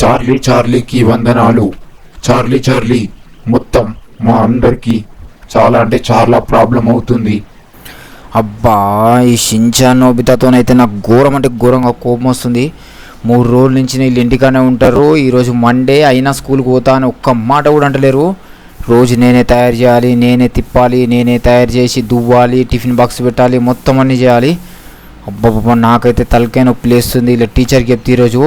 Charlie చార్లీకి వందనాలు. Charlie Charlie మొత్తం మా అందరికీ చాలా అంటే చాలా ప్రాబ్లం అవుతుంది. అబ్బా ఈ షించా నోబితాతోనైతే నాకు ఘోరం అంటే ఘోరంగా కోపం వస్తుంది. మూడు రోజుల నుంచి వీళ్ళు ఇంటికానే ఉంటారు. ఈరోజు మండే అయినా స్కూల్కి పోతా అని ఒక్క మాట కూడా అంటలేరు. రోజు నేనే తయారు చేయాలి నేనే తిప్పాలి నేనే తయారు చేసి దువ్వాలి టిఫిన్ బాక్స్ పెట్టాలి మొత్తం అన్నీ చేయాలి. అబ్బబ్బబ్బా నాకైతే తలకాయ నొప్పి లేస్తుంది. ఇలా టీచర్కి చెప్తే ఈరోజు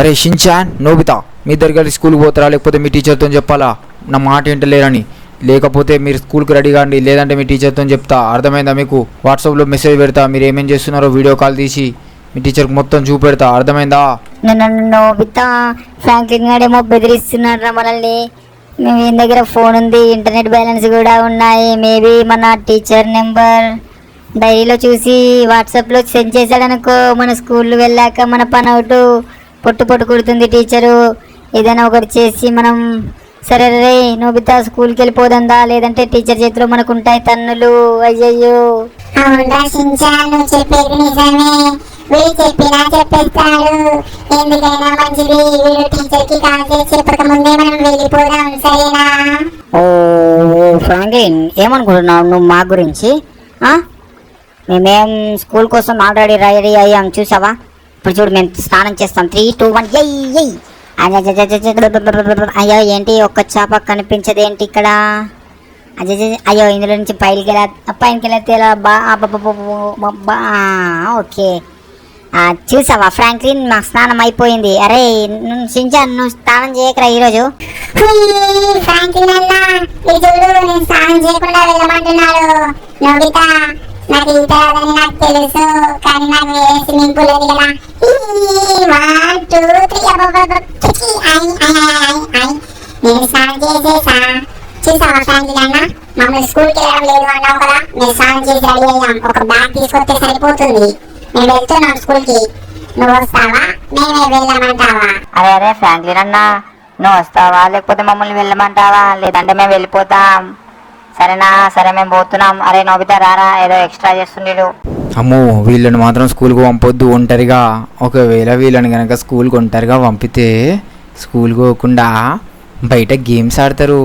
అరే షించాన్ నోబితా మీ ఇద్దరు కలిసి స్కూల్కి పోతారా? లేకపోతే మీ టీచర్తో చెప్పాలా? నా మాట వింటలేరని. లేకపోతే మీరు స్కూల్కి రెడీ కాండి లేదంటే మీ టీచర్తో చెప్తా. అర్థమైందా మీకు? వాట్సాప్లో మెసేజ్ పెడతా. మీరు ఏమేం చేస్తున్నారో వీడియో కాల్ తీసి మీ టీచర్కి మొత్తం చూపెడతా. అర్థమైందా? నన్ను నోబితా ఫ్రాంక్లిన్ గాడేమో మనల్ని. మేము దగ్గర ఫోన్ ఉంది ఇంటర్నెట్ బ్యాలెన్స్ కూడా ఉన్నాయి. మేబీ మన టీచర్ నెంబర్ డైరీలో చూసి వాట్సాప్లో సెండ్ చేశాడనుకో మన స్కూల్ వెళ్ళాక మన పని అవుట్. పొట్టు పొట్టు కుడుతుంది టీచరు. ఏదైనా ఒకటి చేసి మనం సరే రే నోబితా స్కూల్కి వెళ్ళిపోదందా లేదంటే టీచర్ చేతిలో మనకు ఉంటాయి తన్నులు. అయ్యయ్యో. అవునరా షించా నువ్వు చెప్పేది నిజమే. వీడు చెప్పినా చెప్పేస్తాడు. ఎందుకైనా మంచిది వీడు టీచర్కి కాల్ చేసి చెప్పక ముందే మనం వెళ్ళిపోదాం సరేనా? ఓ ఫ్రాంక్లిన్ ఏమనుకుంటున్నావు నువ్వు మా గురించి? మేమేం స్కూల్ కోసం ఆల్రెడీ రెడీ అయ్యాం చూసావా? ఇప్పుడు చూడు మేము స్నానం చేస్తాం. త్రీ టూ వన్ ఎయ్ ఎయ్ అయ్యో ఏంటి? ఒక్క చేప కనిపించదు ఏంటి ఇక్కడ? అజయ్ అయ్యో ఇందులో నుంచి పైకి వెళ్ళా పైకి వెళ్ళితే బా ఓకే. చూసావా ఫ్రాంక్లిన్? మా స్నానం అయిపోయింది. అరే నువ్వు సించాను నువ్వు స్నానం చేయకరా ఈరోజు? ఫ్రాంక్లిన్ అన్న చూడు నేను స్నానం చేయకుండా వెళ్ళమంటున్నాడు. నోబితా నాకు ఈత రాదని నాకు తెలుసు. కానీ నాకు ఏ స్విమ్మింగ్ పూల్ ఉంది కదా. వన్ టూ త్రీ నేను స్నానం చేసేసా. చూసావా ఫ్రాంక్లిన్ అన్న మమ్మల్ని స్కూల్కి వెళ్ళడం లేదు అన్నావు కదా. నేను స్నానం చేసి రెడీ అయ్యాం. ఒక బ్యాగ్ తీసుకొస్తే సరిపోతుంది. నేను వెళ్తున్నాం స్కూల్కి నువ్వు వస్తావా? మేమే వెళ్ళామంటావా? అరే అరే ఫ్రాంక్లిన్ అన్న నువ్వు వస్తావా? లేకపోతే మమ్మల్ని వెళ్ళమంటావా? లేదంటే మేము వెళ్ళిపోతాం. సరేనా సరే మేము పోతున్నాం. అరే నోబితా రారా ఏదో ఎక్స్ట్రా చేస్తుండీడు. అమ్మో వీళ్ళని మాత్రం స్కూల్కి పంపొద్దు ఒంటరిగా. ఒకవేళ వీళ్ళని కనుక స్కూల్కి ఒంటరిగా పంపితే స్కూల్కి పోకుండా బయట గేమ్స్ ఆడతారు.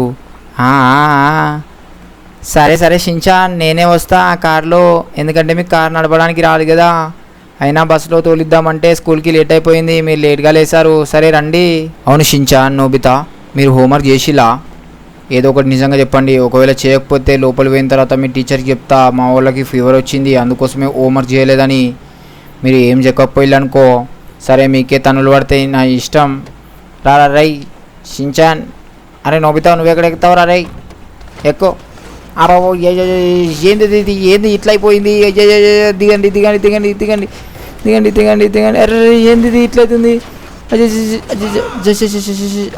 సరే సరే షించా నేనే వస్తా ఆ కార్లో. ఎందుకంటే మీకు కార్ నడపడానికి రాదు కదా. అయినా బస్సులో తోలిద్దామంటే స్కూల్కి లేట్ అయిపోయింది మీరు లేట్గా లేసారు. సరే రండి. అవును షించా నోబితా మీరు హోంవర్క్ చేసిలా? ఏదో ఒకటి నిజంగా చెప్పండి. ఒకవేళ చేయకపోతే లోపల పోయిన తర్వాత మీ టీచర్కి చెప్తా. మా వాళ్ళకి ఫీవర్ వచ్చింది. అందుకోసమే హోంవర్క్ చేయలేదని. మీరు ఏం చెప్పకపోయిల్లు సరే మీకే తనులు పడితే నా ఇష్టం. రారా రై షించాన్ అరే నోబితా నువ్వు ఎక్కడ ఎక్కుతావు రా రై ఎక్కువ అరో ఏంది ఇది? ఏంది? ఇట్లా అయిపోయింది. అయ్యయ్యయ్య, దిగండి దిగండి దిగండి దిగండి. దిగండి దిగండి దిగండి అరే ఏంది ఇది? ఇట్లయితుంది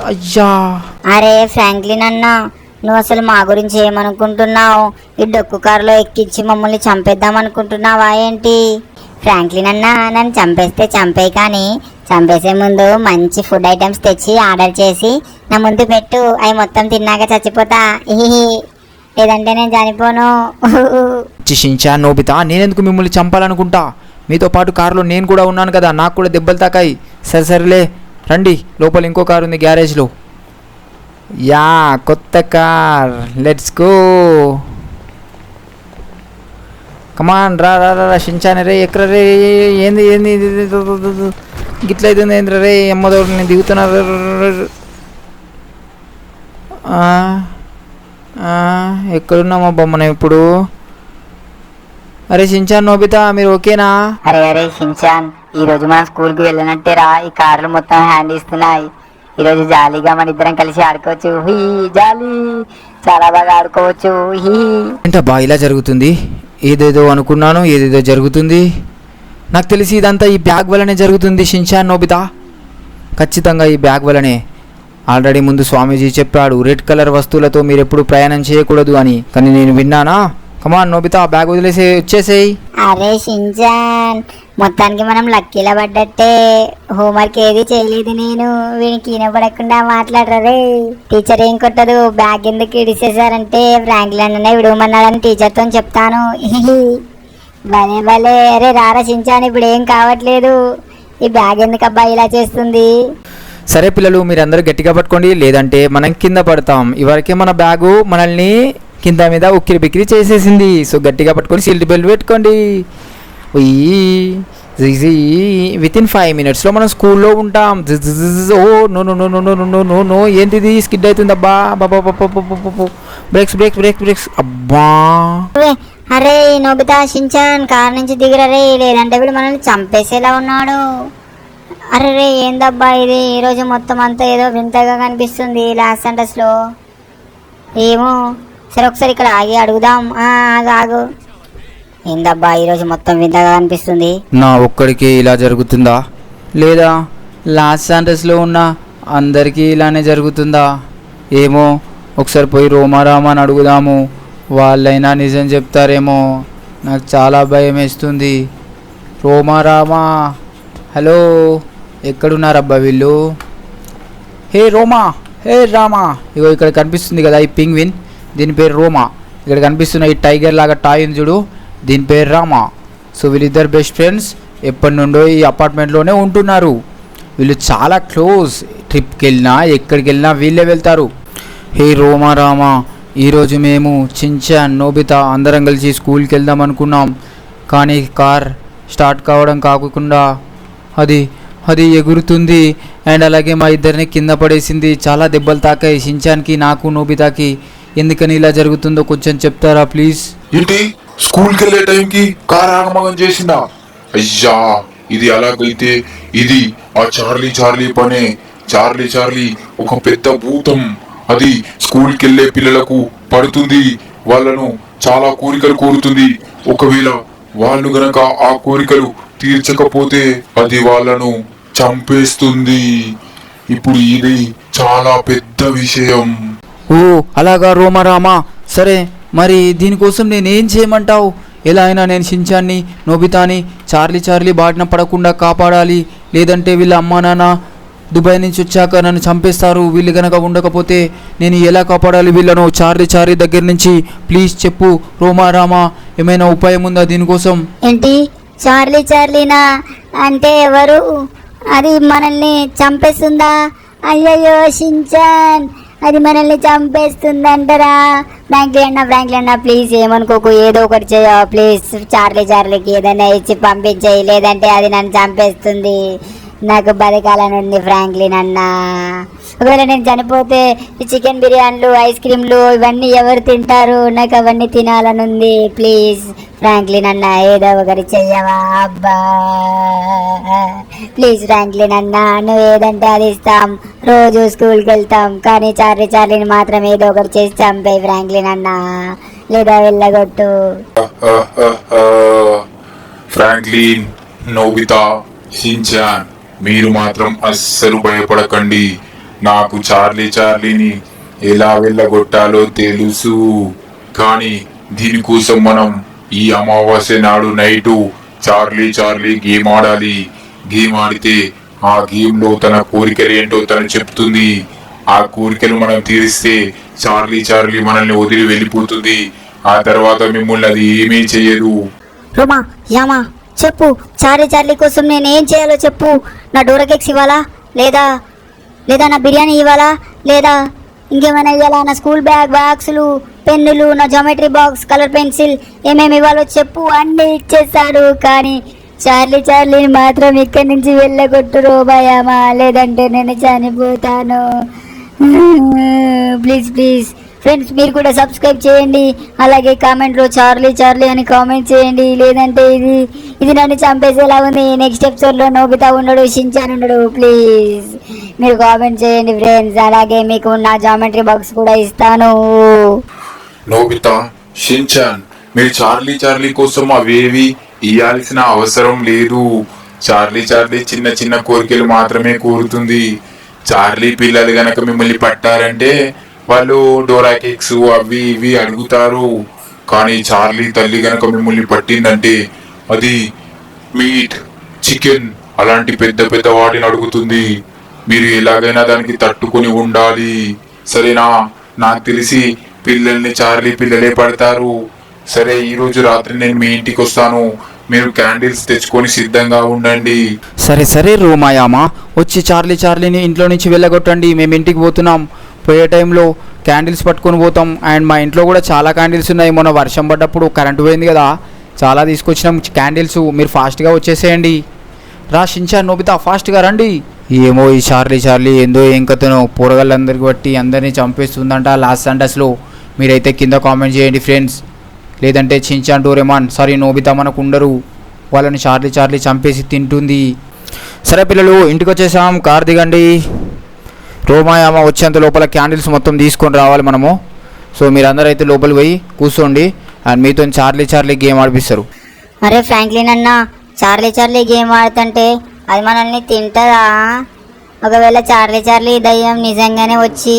అయ్యా. అరే ఫ్రాంక్లిన్ అన్న నువ్వు అసలు మా గురించి ఏమనుకుంటున్నావు? ఈ డొక్కు కారులో ఎక్కించి మమ్మల్ని చంపేద్దాం అనుకుంటున్నావా ఏంటి? ఫ్రాంక్లిన్ అన్న నన్ను చంపేస్తే చంపే కానీ చంపేసే ముందు మంచి ఫుడ్ ఐటమ్స్ తెచ్చి ఆర్డర్ చేసి నా ముందు పెట్టు. అవి మొత్తం తిన్నాక చచ్చిపోతా. లేదంటే నేను చనిపోను. చిషించా నోబితా నేనెందుకు మిమ్మల్ని చంపాలనుకుంటా? మీతో పాటు కారులో నేను కూడా ఉన్నాను కదా నాకు కూడా దెబ్బలు తాకాయి. సరే సరేలే రండి. లోపల ఇంకో కారు ఉంది గ్యారేజ్లో. యా కొత్త car. Let's go come on రా రా రా రా షించానే రే ఎక్కడ రే ఏంది ఏంది గిట్ల అవుతుంది ఏంద్ర రే అమ్మదోడు నేను దిగుతున్నా రే, రే, ఎక్కడున్నామా బొమ్మన ఇప్పుడు? అరే షించాన్ నోబితా మీరు ఓకేనా? అరే అరే షించాన్ ఈ రోజు మనం స్కూల్కి వెళ్ళినట్టేరా ఈ కార్లు మొత్తం హ్యాండ్ ఇస్తున్నాయి. ఈ రోజు జాలీగా మన ఇద్దరం కలిసి ఆడుకోవచ్చు. హీ జాలీ. చాలా బాగా ఆడుకోవచ్చు. హీ ఏంటబ్బా ఇలా జరుగుతుంది? ఏదేదో అనుకున్నాను ఏదేదో జరుగుతుంది. నాకు తెలిసి ఇదంతా ఈ బ్యాగ్ వల్లనే జరుగుతుంది షించాన్ నోబితా. ఖచ్చితంగా ఈ బ్యాగ్ వల్లనే. ఆల్రెడీ ముందు స్వామీజీ చెప్పాడు రెడ్ కలర్ వస్తువులతో మీరు ఎప్పుడు ప్రయాణం చేయకూడదు అని. కానీ నేను విన్నానా? కమాన్ నోబితా ఆ బ్యాగ్ వదిలేసే వచ్చేసేయి. అరే షించాన్ మొత్తానికి మనం లక్కీలో పడ్డట్టే. హోంవర్క్ ఏది చేయలేదు నేను. వీనికి వినపడకుండా మాట్లాడరే టీచర్ ఏం కొట్టదు. బ్యాగ్ ఎందుకు ఇడిసేసారంటే ఫ్రాంక్లిన్ అనే విడవమన్నాడని టీచర్తో చెప్తాను. భలే భలే. అరే రారా చించాను ఇప్పుడు ఏం కావట్లేదు. ఈ బ్యాగ్ ఎందుకు అబ్బా ఇలా చేస్తుంది? సరే పిల్లలు మీరందరూ గట్టిగా పట్టుకోండి. లేదంటే మనం కింద పడతాం. ఇవరకే మన బ్యాగు మనల్ని కింద మీద ఉక్కిరి బిక్కిరి చేసేసింది. సో గట్టిగా పట్టుకొని సీల్డ్ బెల్ట్ పెట్టుకోండి. విత్ ఇన్ ఫైవ్ మినిట్స్లో మనం స్కూల్లో ఉంటాం. ఓ no no no no no no no no ఏంటిది? స్కిడ్ అవుతుంది అబ్బా. Brakes brakes brakes brakes. అబ్బా. అరే, నోబితా షించాన్ కార్ నుంచి దిగరే లేదంటే వీడు మనల్ని చంపేసేలా ఉన్నాడు. అరే రే ఏందబ్బా ఇది? ఈరోజు మొత్తం అంతా ఏదో వింతగా కనిపిస్తుంది లాస్ట్ సెంటర్స్లో ఏమో సరే ఒకసారి ఇక్కడ ఆగి అడుగుదాం. ఆగు ఆగు. ఏందబ్బా ఈరోజు మొత్తం వింతగా అనిపిస్తుంది. నా ఒక్కడికి ఇలా జరుగుతుందా? లేదా లాస్ శాంటస్లో ఉన్న అందరికీ ఇలానే జరుగుతుందా? ఏమో ఒకసారి పోయి రోమారామా అని అడుగుదాము. వాళ్ళైనా నిజం చెప్తారేమో. నాకు చాలా భయం వేస్తుంది రోమారామా? హలో ఎక్కడున్నారబ్బా వీళ్ళు? హే రోమా హే రామా. ఇగో ఇక్కడ కనిపిస్తుంది కదా ఈ పింగ్విన్. దీని పేరు రోమా. ఇక్కడ కనిపిస్తున్న ఈ టైగర్ లాగా టాయ్ ఉంది చూడు. దీని పేరు రామా. సో వీళ్ళిద్దరు బెస్ట్ ఫ్రెండ్స్ ఎప్పటి నుండో ఈ అపార్ట్మెంట్లోనే ఉంటున్నారు. వీళ్ళు చాలా క్లోజ్ ట్రిప్కి వెళ్ళినా ఎక్కడికి వెళ్ళినా వీళ్ళే వెళ్తారు. హే రోమా రామా ఈరోజు మేము చించాన్ నోబితా అందరం కలిసి స్కూల్కి వెళ్దాం అనుకున్నాం. కానీ కార్ స్టార్ట్ కావడం కాకుండా అది అది ఎగురుతుంది. అండ్ అలాగే మా ఇద్దరిని కింద పడేసింది. చాలా దెబ్బలు తాకాయి. షించాన్కి నాకు నోబితాకి. ఎందుకని ఇలా జరుగుతుందో కొంచెం చెప్తారా ప్లీజ్ ఏంటి? స్కూల్కి వెళ్ళే టైంకి కార్ ఆగమగం చేసిందా? అయ్యా ఇది అలాగైతే ఇది ఆ చార్లీ చార్లీ పనే చార్లీ చార్లీ ఒక పెద్ద భూతం. అది స్కూల్కి వెళ్ళే పిల్లలకు పడుతుంది వాళ్ళను చాలా కోరికలు కోరుతుంది. ఒకవేళ వాళ్ళు గనక ఆ కోరికలు తీర్చకపోతే అది వాళ్ళను చంపేస్తుంది. ఇప్పుడు ఇది చాలా పెద్ద విషయం. ఓ అలాగా రోమరామా? సరే. మరి దీనికోసం నేనేం చేయమంటావు? ఎలా అయినా నేను షించాన్ని నోబితాని చార్లీ చార్లీ బాటిన పడకుండా కాపాడాలి. లేదంటే వీళ్ళ అమ్మా నాన్న దుబాయ్ నుంచి వచ్చాక నన్ను చంపేస్తారు. వీళ్ళు కనుక ఉండకపోతే నేను ఎలా కాపాడాలి వీళ్ళను? చార్లీ చార్లీ దగ్గర నుంచి ప్లీజ్ చెప్పు. రోమా రామా ఏమైనా ఉపాయం ఉందా దీనికోసం? ఏంటి? చార్లీ చార్లీనా? అంటే ఎవరు? అది మనల్ని చంపేస్తుందా? అయ్యయ్యో షించాన్ అది మనల్ని చంపేస్తుందంటరా? ఫ్రాంక్లీ అన్న ఫ్రాంక్లీ అన్న ప్లీజ్ ఏమనుకోకు ఏదో ఒకటి చేయ. ప్లీజ్ చార్లీ చార్లీకి ఏదైనా ఇచ్చి పంపించేయి. లేదంటే అది నన్ను చంపేస్తుంది. నాకు బతకాలని ఉంది ఫ్రాంక్లీన్ అన్నా. ఒకవేళ నేను చనిపోతే ఈ చికెన్ బిర్యానీలు ఐస్ క్రీమ్లు ఇవన్నీ ఎవరు తింటారు? నాకు అవన్నీ తినాలని ఉంది. ప్లీజ్ ఫ్రాంక్లిన్ అన్న ఏదో ఒకటి చెయ్యవా? అబ్బా. ప్లీజ్ ఫ్రాంక్లిన్ అన్న నువ్వు ఏదంటే అది ఇస్తాం. రోజు స్కూల్కి వెళ్తాం. కానీ చార్లీ చార్లీని మాత్రం ఏదో ఒకటి చేసి చంపే ఫ్రాంక్లిన్ అన్న. లేదా వెళ్ళగొట్టు. ఫ్రాంక్లిన్ నోబితా మీరు మాత్రం అస్సలు భయపడకండి. నాకు చార్లీ చార్లీని ఎలా వెళ్ళగొట్టాలో తెలుసు. కానీ దీనికోసం మనం ఈ అమావాస్య నాడు నైటు చార్లీ చార్లీ గేమ్ ఆడాలి. గేమ్ ఆడితే ఆ గేమ్లో తన కోరికలు ఏంటో తను చెప్తుంది. ఆ కోరికలు మనం తీరిస్తే చార్లీ చార్లీ మనల్ని వదిలి వెళ్ళిపోతుంది. ఆ తర్వాత మిమ్మల్ని అది ఏమీ చెయ్యదు రోమా యామా చెప్పు. చార్లీ చార్లీ కోసం నేను ఏం చేయాలో చెప్పు. నా డోరకెక్స్ ఇవ్వాలా? లేదా లేదా నా బిర్యానీ ఇవ్వాలా? లేదా ఇంకేమైనా ఇవ్వాలా? నా స్కూల్ బ్యాగ్ బాక్సులు పెన్నులు నా జామెట్రీ బాక్స్ కలర్ పెన్సిల్ ఏమేమి ఇవ్వాలో చెప్పు. అన్నీ ఇచ్చేస్తాడు కానీ చార్లీ చార్లీని మాత్రం ఇక్కడి నుంచి వెళ్ళగొట్టు రోబాయామా లేదంటే నేను చనిపోతాను. Please please. ఫ్రెండ్స్ మీరు కూడా సబ్స్క్రైబ్ చేయండి. అలాగే కామెంట్లో చార్లీ చార్లీ అని కామెంట్ చేయండి. లేదంటే ఇది ఇది నన్ను చంపేసేలా ఉంది. నెక్స్ట్ ఎపిసోడ్లో నోబితా ఉండడు షించాన్ ఉండడు ప్లీజ్ మీరు కామెంట్ చేయండి ఫ్రెండ్స్ అలాగే మీకు నా జామెట్రీ బాక్స్ కూడా ఇస్తాను. నోబితా షించాన్ మీరు చార్లీ చార్లీ కోసం అవేవి ఇయ్యాల్సిన అవసరం లేదు. చార్లీ చార్లీ చిన్న చిన్న కోరికలు మాత్రమే కోరుతుంది. చార్లీ పిల్లలు గనక మిమ్మల్ని పట్టారంటే వాళ్ళు డోరా కేక్స్ అవి ఇవి అడుగుతారు. కానీ చార్లీ తల్లి గనక మిమ్మల్ని పట్టిందంటే అది మీట్ చికెన్ అలాంటి పెద్ద పెద్ద వాటిని అడుగుతుంది. మీరు ఎలాగైనా దానికి తట్టుకొని ఉండాలి. సరేనా? నాకు తెలిసి పిల్లల్ని చార్లీ పిల్లలే పడతారు. సరే ఈ రోజు రాత్రి నేను మీ ఇంటికి వస్తాను. మీరు క్యాండిల్స్ తెచ్చుకొని సిద్ధంగా ఉండండి. సరే సరే రూమాయామా. వచ్చి చార్లీ చార్లీని ఇంట్లో నుంచి వెళ్ళగొట్టండి. మేము ఇంటికి పోతున్నాం. పోయే టైంలో క్యాండిల్స్ పట్టుకొని పోతాం. అండ్ మా ఇంట్లో కూడా చాలా క్యాండిల్స్ ఉన్నాయి. మొన్న వర్షం పడ్డప్పుడు కరెంటు పోయింది కదా. చాలా తీసుకొచ్చినాం క్యాండిల్స్. మీరు ఫాస్ట్గా వచ్చేసేయండి. రా షించా నోబితా ఫాస్ట్గా రండి. ఏమో ఈ చార్లీ చార్లీ ఏందో ఏం కథనో. పోరగాళ్ళందరికి బట్టి అందరినీ చంపేస్తుందంట లాస్ట్ సండస్లో మీరైతే కింద కామెంట్ చేయండి ఫ్రెండ్స్. లేదంటే చించాన్ డోరేమాన్ సారీ నోబితా మనకు ఉండరు. వాళ్ళని చార్లీ చార్లీ చంపేసి తింటుంది. సరే పిల్లలు ఇంటికి వచ్చేసాం. కార్ దిగండి. రోమాయామ వచ్చేంత లోపల క్యాండిల్స్ మొత్తం తీసుకొని రావాలి మనము. సో మీరందరూ అయితే లోపలికి పోయి కూర్చోండి. అండ్ మీతో చార్లీ చార్లీ గేమ్ ఆడిపిస్తారు. అరే ఫ్రాంక్లిన్ అన్న చార్లీ చార్లీ గేమ్ ఆడుతుంటే అది మనల్ని తింటదా? ఒకవేళ చార్లీ చార్లీ దయ్యం నిజంగానే వచ్చి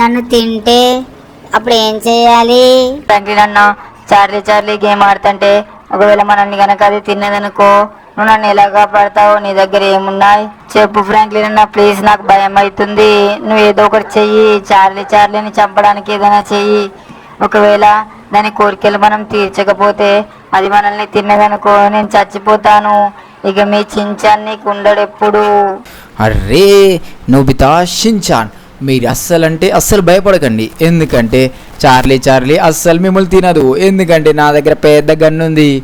నన్ను తింటే అప్పుడు ఏం చేయాలి? ఫ్రాంక్లిన్ అన్న చార్లీ చార్లీ గేమ్ ఆడుతుంటే ఒకవేళ మనల్ని గనక అది తిన్నదనుకో నువ్వు నన్ను ఎలా కాపాడతావు నీ దగ్గర ఏమున్నాయి? చెప్పు ఫ్రాంక్లిన్ అన్న ప్లీజ్ నాకు భయం అవుతుంది. నువ్వు ఏదో ఒకటి చెయ్యి. చార్లీ చార్లీని చంపడానికి ఏదైనా చెయ్యి. ఒకవేళ దాని కోరికలు మనం తీర్చకపోతే అది మనల్ని తిన్నదనుకో నేను చచ్చిపోతాను. ఇక మీ చించాన్ని నీకు అరే నువ్వు బితా షించాన్ మీరు అస్సలు అంటే అస్సలు భయపడకండి. ఎందుకంటే చార్లీ చార్లీ అస్సలు మిమ్మల్ని తినదు. ఎందుకంటే నా దగ్గర పెద్ద గన్ను ఉంది.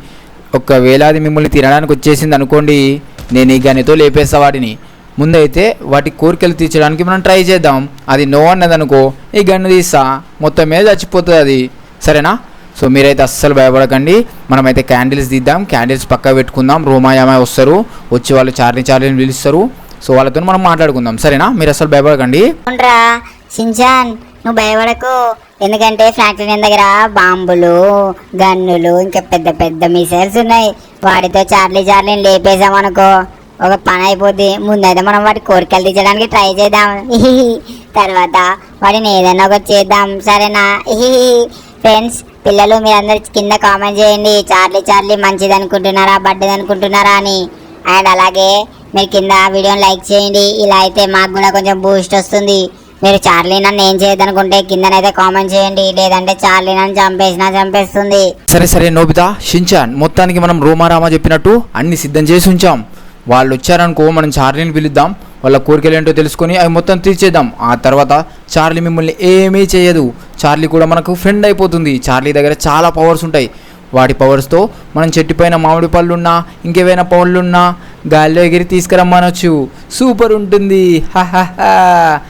ఒకవేళ అది మిమ్మల్ని తినడానికి వచ్చేసింది అనుకోండి నేను ఈ గనితో లేపేస్తా వాటిని. ముందైతే వాటి కోరికలు తీర్చడానికి మనం ట్రై చేద్దాం. అది నో అన్నది అనుకో ఈ గన్ను తీస్తా. మొత్తం మీద చచ్చిపోతుంది అది. సరేనా? సో మీరైతే అస్సలు భయపడకండి. మనమైతే క్యాండిల్స్ తీద్దాం క్యాండిల్స్ పక్క పెట్టుకుందాం. రోమాయామ వస్తారు. వచ్చి వాళ్ళు చార్లీ చార్లీని పిలుస్తారు. సో వాళ్ళతో మనం మాట్లాడుకుందాం. సరేనా? మీరు అసలు భయపడకండి. అవునరా. షించాన్ నువ్వు భయపడకు. ఎందుకంటే ఫ్రాంక్లిన్ దగ్గర బాంబులు గన్నులు ఇంకా పెద్ద పెద్ద మిసైల్స్ ఉన్నాయి. వాటితో చార్లీ చార్లీని లేపేసామనుకో ఒక పని అయిపోద్ది. ముందైతే మనం వాటి కోరికలు తీర్చడానికి ట్రై చేద్దాం. తర్వాత వాటిని ఏదైనా ఒకటి చేద్దాం. సరేనా? ఫ్రెండ్స్ పిల్లలు మీరందరూ కింద కామెంట్ చేయండి. చార్లీ చార్లీ మంచిది అనుకుంటున్నారా బడ్డది అనుకుంటున్నారా అని. అండ్ అలాగే మీరు కింద వీడియోని లైక్ చేయండి. ఇలా అయితే మాకు కూడా కొంచెం బూస్ట్ వస్తుంది. మీరు చార్లీ నన్ను ఏం చేయదనుకుంటే కిందనైతే కామెంట్ చేయండి. లేదంటే చార్లీ నన్ను చంపేసినా చంపేస్తుంది. సరే సరే నోబితా షించాన్ మొత్తానికి మనం రోమారామా చెప్పినట్టు అన్ని సిద్ధం చేసి ఉంచాం. వాళ్ళు వచ్చారనుకో మనం చార్లీని పిలుద్దాం. వాళ్ళ కోరికలు ఏంటో తెలుసుకొని అవి మొత్తం తీర్చేద్దాం. ఆ తర్వాత చార్లీ మిమ్మల్ని ఏమీ చేయదు. చార్లీ కూడా మనకు ఫ్రెండ్ అయిపోతుంది. చార్లీ దగ్గర చాలా పవర్స్ ఉంటాయి. వాటి పవర్స్తో మనం చెట్టుపైన మామిడి పళ్ళున్నా ఇంకేవైనా పళ్ళున్నా గాల్లో ఎగిరి తీసుకురమ్మనొచ్చు. సూపర్ ఉంటుంది.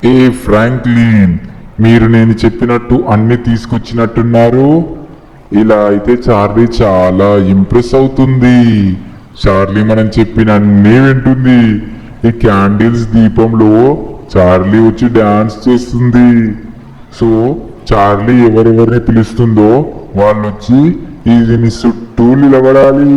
ఏ ఫ్రాంక్లిన్ మీరు నేను చెప్పినట్టు అన్ని తీసుకొచ్చినట్టున్నారు? ఇలా అయితే చార్లీ చాలా ఇంప్రెస్ అవుతుంది. చార్లీ మనం చెప్పిన అన్నీ వింటుంది. ఈ క్యాండిల్స్ దీపంలో చార్లీ వచ్చి డాన్స్ చేస్తుంది. సో చార్లీ ఎవరెవరిని పిలుస్తుందో వాళ్ళు వచ్చి ఈయన చుట్టూ నిలబడాలి.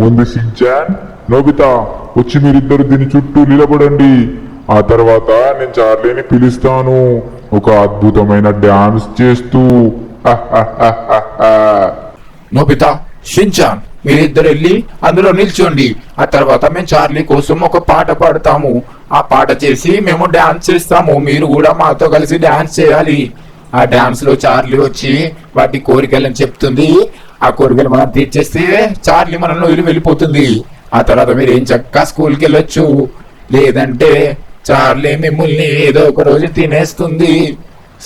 ముందు షించాన్ నోబితా వచ్చి మీరిద్దరు దీని చుట్టూ నిలబడండి. ఆ తర్వాత నేను చార్లీని పిలుస్తాను. ఒక అద్భుతమైన డాన్స్ చేస్తూ. నోబితా షించాన్ మీరిద్దరు వెళ్ళి అందులో నిల్చోండి. ఆ తర్వాత మేము చార్లీ కోసం ఒక పాట పాడతాము. ఆ పాట చేసి మేము డాన్స్ చేస్తాము. మీరు కూడా మాతో కలిసి డాన్స్ చేయాలి. ఆ డాన్స్లో చార్లీ వచ్చి వాటి కోరికలను చెప్తుంది. ఆ కోరికలు మనం తీర్చేస్తే చార్లీ మనల్ని వెళ్ళి వెళ్ళిపోతుంది. ఆ తర్వాత మీరు ఏం చక్కగా స్కూల్కి వెళ్ళొచ్చు లేదంటే చార్లే మిమ్మల్ని ఏదో ఒక రోజు తినేస్తుంది.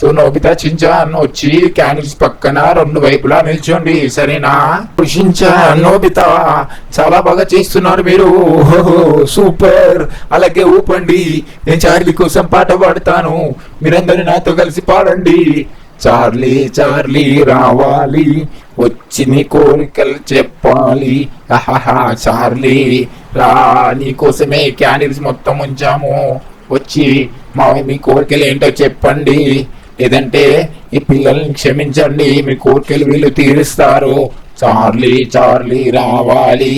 సో నోబితా చించాన్ వచ్చి క్యాండిల్స్ పక్కన రెండు వైపులా నిల్చోండి. సరేనా? Shinchan Nobita. చాలా బాగా చేస్తున్నారు మీరు. ఓహో, సూపర్. అలాగే ఊపండి. నేను చార్లీ కోసం పాట పాడతాను. మీరందరూ నాతో కలిసి పాడండి. చార్లీ చార్లీ రావాలి వచ్చి కోరికలు చెప్పాలి. అహహా చార్లీ రా నీ కోసమే క్యాండిల్స్ మొత్తం ఉంచాము. వచ్చి మా మీ కోరికలు ఏంటో చెప్పండి. లేదంటే ఈ పిల్లల్ని క్షమించండి మీ కోరికలు వీళ్ళు తీరుస్తారు. చార్లీ చార్లీ రావాలి.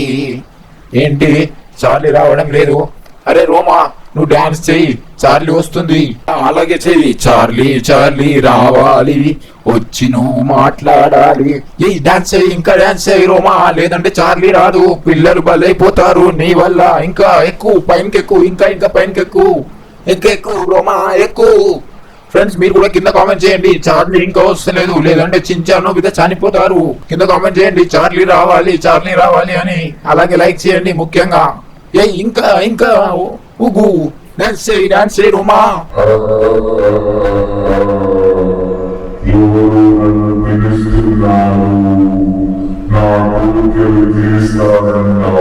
ఏంటి? చార్లీ రావడం లేదు. అరే రోమా నువ్వు డాన్స్ చెయ్యి చార్లీ వస్తుంది. అలాగే చెయ్యి. చార్లీ చార్లీ రావాలి. వచ్చి నువ్వు మాట్లాడాలి. ఏ డాన్స్ చెయ్యి ఇంకా డాన్స్ చెయ్యి రోమా. లేదంటే చార్లీ రాదు. పిల్లలు బలైపోతారు నీ వల్ల. ఇంకా ఎక్కువ పైనకెక్కు ఎక్కువ ఇంకా ఇంకా పైనకెక్కు. ఎక్కువ ఎక్కు ఎక్కువ రోమా ఎక్కువ ఫ్రెండ్స్ మీరు కూడా కింద కామెంట్ చేయండి. చార్లీ ఇంకా వస్తలేదు. లేదంటే చించాను బిడ్డ చనిపోతారు. కింద కామెంట్ చేయండి. చార్లీ రావాలి చార్లీ రావాలి అని. అలాగే లైక్ చేయండి ముఖ్యంగా. ఏ ఇంకా ఇంకా. ఉగు డాన్స్ చేయి డాన్స్ చేయి ఉమా ఎవరు నన్ను పిలుస్తున్నారు నా కోరికలు తీరుస్తానన్నా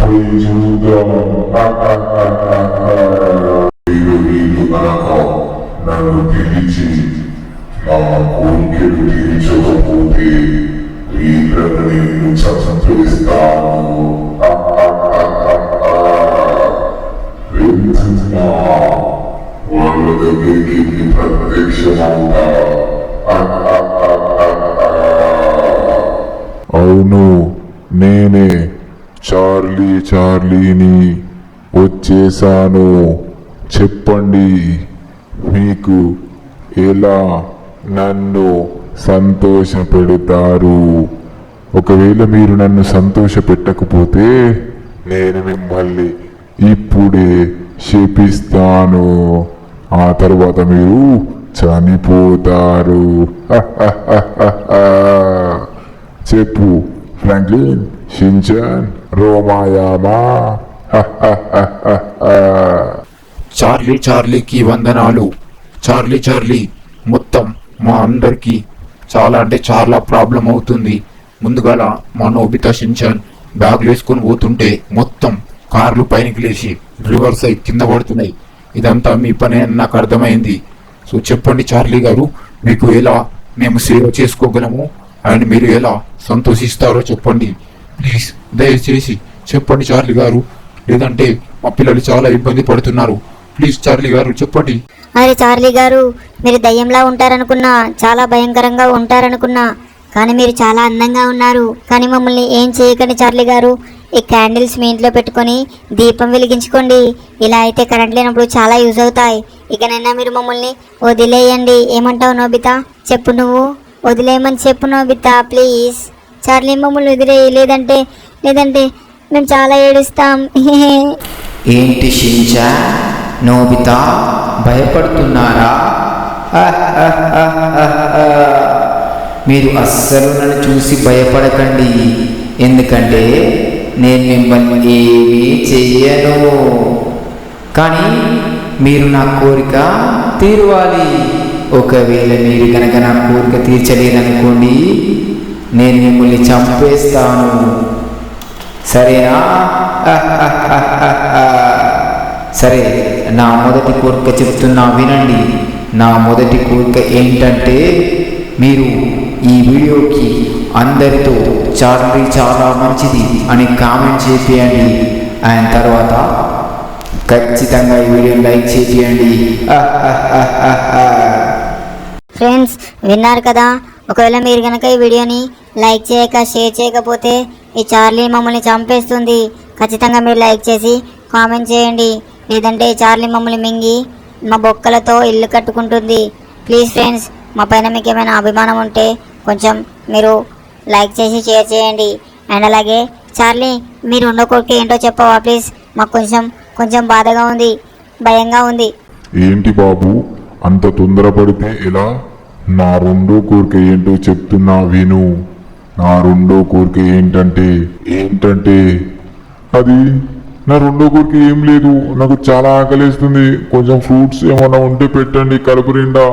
పోయి చూద్దాం వీరు వీరు అనక నన్ను పిలిచి నా కోరికలు తీర్చకపోతే వీళ్ళను నేను చంపేస్తాను వెళ్తున్నా వాళ్ళ దగ్గరికి ప్రత్యక్షమవుతా అవును నేనే చార్లీ చార్లీని వచ్చేసాను. చెప్పండి మీకు ఎలా నన్ను సంతోషపెడతారు? ఒకవేళ మీరు నన్ను సంతోష పెట్టకపోతే నేను మిమ్మల్ని ఇప్పుడే శపిస్తాను. ఆ తర్వాత మీరు చనిపోతారు. చెప్పు ఫ్రాంక్లిన్ షించాన్ రోమాయామా? చార్లీ చార్లీకి వందనాలు. చార్లీ చార్లీ మొత్తం మా అందరికీ చాలా అంటే చాలా ప్రాబ్లం అవుతుంది. ముందుగాల మా నోబితా షించాన్ బ్యాగులు వేసుకొని పోతుంటే మొత్తం కార్లు పైనకి లేచి రివర్స్ అయి కింద పడుతున్నాయి. ఇదంతా మీ పని అని నాకు అర్థమైంది. సో చెప్పండి చార్లీ గారు మీకు ఎలా మేము సేవ చేసుకోగలము? అండ్ మీరు ఎలా సంతోషిస్తారో చెప్పండి. ప్లీజ్ దయచేసి చెప్పండి చార్లీ గారు. లేదంటే మా పిల్లలు చాలా ఇబ్బంది పడుతున్నారు. ప్లీజ్ చార్లీ గారు చెప్పండి. అరే చార్లీ గారు మీరు దయ్యంలా ఉంటారనుకున్నా చాలా భయంకరంగా ఉంటారనుకున్నా కానీ మీరు చాలా అందంగా ఉన్నారు. కానీ మమ్మల్ని ఏం చేయకండి చార్లీ గారు. ఈ క్యాండిల్స్ మీ ఇంట్లో పెట్టుకొని దీపం వెలిగించుకోండి. ఇలా అయితే కరెంట్ లేనప్పుడు చాలా యూజ్ అవుతాయి. ఇకనైనా మీరు మమ్మల్ని వదిలేయండి. ఏమంటావు నోబితా? చెప్పు నువ్వు. వదిలేయమని చెప్పు నోబితా ప్లీజ్. చార్లీ మమ్మల్ని వదిలేయి లేదంటే లేదంటే మేము చాలా ఏడుస్తాం. ఏంటి షించా? నోబితా భయపడుతున్నారా? మీరు అస్సలు నన్ను చూసి భయపడకండి. ఎందుకంటే నేను మిమ్మల్ని ఏమీ చెయ్యను కానీ మీరు నా కోరిక తీరవాలి. ఒకవేళ మీరు కనుక నా కోరిక తీర్చలేదనుకోండి నేను మిమ్మల్ని చంపేస్తాను. సరేనా? సరే నా మొదటి కోరిక చెప్తున్నా వినండి. నా మొదటి కోరిక ఏంటంటే మీరు ఈ వీడియోకి అందరితో చార్లీ చాలా మంచిది అని కామెంట్ చేసేయండి అండ్ తర్వాత ఖచ్చితంగా ఈ వీడియోని లైక్ చేసేయండి ఫ్రెండ్స్ విన్నారు కదా? ఒకవేళ మీరు కనుక ఈ వీడియోని లైక్ చేయక షేర్ చేయకపోతే ఈ చార్లీ మమ్మల్ని చంపేస్తుంది. ఖచ్చితంగా మీరు లైక్ చేసి కామెంట్ చేయండి. లేదంటే ఈ చార్లీ మమ్మల్ని మింగి మా బొక్కలతో ఇల్లు కట్టుకుంటుంది. ప్లీజ్ ఫ్రెండ్స్ మా పైన మీకు ఏమైనా అభిమానం ఉంటే కొంచెం మీరు లైక్ చేసి షేర్ చేయండి. అండ్ అలాగే చార్లీ మీరు ఉన్న కోరిక ఏంటో చెప్పవా ప్లీజ్? మాకు కొంచెం కొంచెం బాధగా ఉంది భయంగా ఉంది. ఏంటి బాబు? అంత తొందరపడితే ఎలా? నా రెండో కోరిక ఏంటో చెప్తున్నా విను. నా రెండో కోరిక ఏంటంటే ఏంటంటే అది నా రెండో కోరిక ఏం లేదు. నాకు చాలా ఆకలిస్తుంది. కొంచెం ఫ్రూట్స్ ఏమైనా ఉంటే పెట్టండి కలుపు నిండా.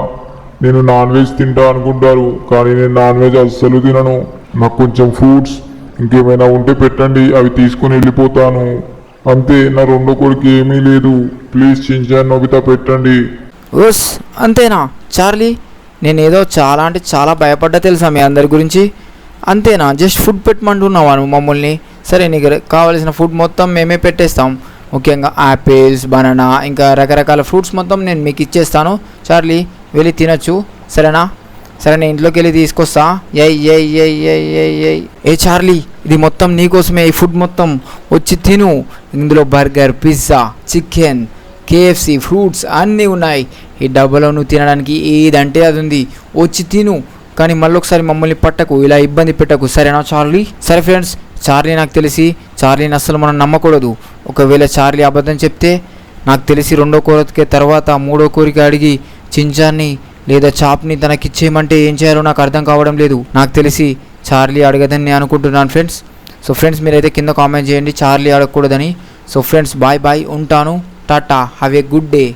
నేను నాన్ వెజ్ తింటా అనుకుంటారు కానీ నేను నాన్ వెజ్ అస్సలు తినను. నాకు కొంచెం ఫ్రూట్స్ ఇంకేమైనా ఉంటే పెట్టండి అవి తీసుకొని వెళ్ళిపోతాను. అంతే నా రెండో కొడుకు ఏమీ లేదు. ప్లీజ్ చించాన్ నోబితా పెట్టండి. ఓస్ అంతేనా? చార్లీ నేను ఏదో చాలా అంటే చాలా భయపడ్డా తెలుసా మీ అందరి గురించి? అంతేనా? జస్ట్ ఫుడ్ పెట్టమంటున్నావా నువ్వు మమ్మల్ని? సరే నీకు కావాల్సిన ఫుడ్ మొత్తం మేమే పెట్టేస్తాం. ముఖ్యంగా యాపిల్స్ బనానా ఇంకా రకరకాల ఫ్రూట్స్ మొత్తం నేను మీకు ఇచ్చేస్తాను. చార్లీ వెళ్ళి తినొచ్చు. సరేనా? సరే నేను ఇంట్లోకి వెళ్ళి తీసుకొస్తా. ఎయ్ ఎయ్ ఎయ్ ఎయ్ ఎయ్ ఎయ్ ఏ చార్లీ ఇది మొత్తం నీకోసమే ఈ ఫుడ్ మొత్తం వచ్చి తిను. ఇందులో burger pizza chicken KFC fruits అన్నీ ఉన్నాయి. ఈ డబ్బాలో నువ్వు తినడానికి ఏదంటే అది ఉంది. వచ్చి తిను. కానీ మళ్ళీ ఒకసారి మమ్మల్ని పట్టకు. ఇలా ఇబ్బంది పెట్టకు. సరేనా చార్లీ? సరే ఫ్రెండ్స్ చార్లీ నాకు తెలిసి చార్లీని అస్సలు మనం నమ్మకూడదు. ఒకవేళ చార్లీ అబద్ధం చెప్తే నాకు తెలిసి రెండో కోరిక తర్వాత మూడో కోరిక అడిగి చించాన్ని లేదా చాప్ని తనకిచ్చేయమంటే ఏం చేయాలో నాకు అర్థం కావడం లేదు. నాకు తెలిసి చార్లీ అడగదని నేను అనుకుంటున్నాను ఫ్రెండ్స్. సో ఫ్రెండ్స్ మీరైతే కింద కామెంట్ చేయండి. చార్లీ అడగకూడదని. సో ఫ్రెండ్స్ బాయ్ బాయ్ ఉంటాను. Tata have a good day.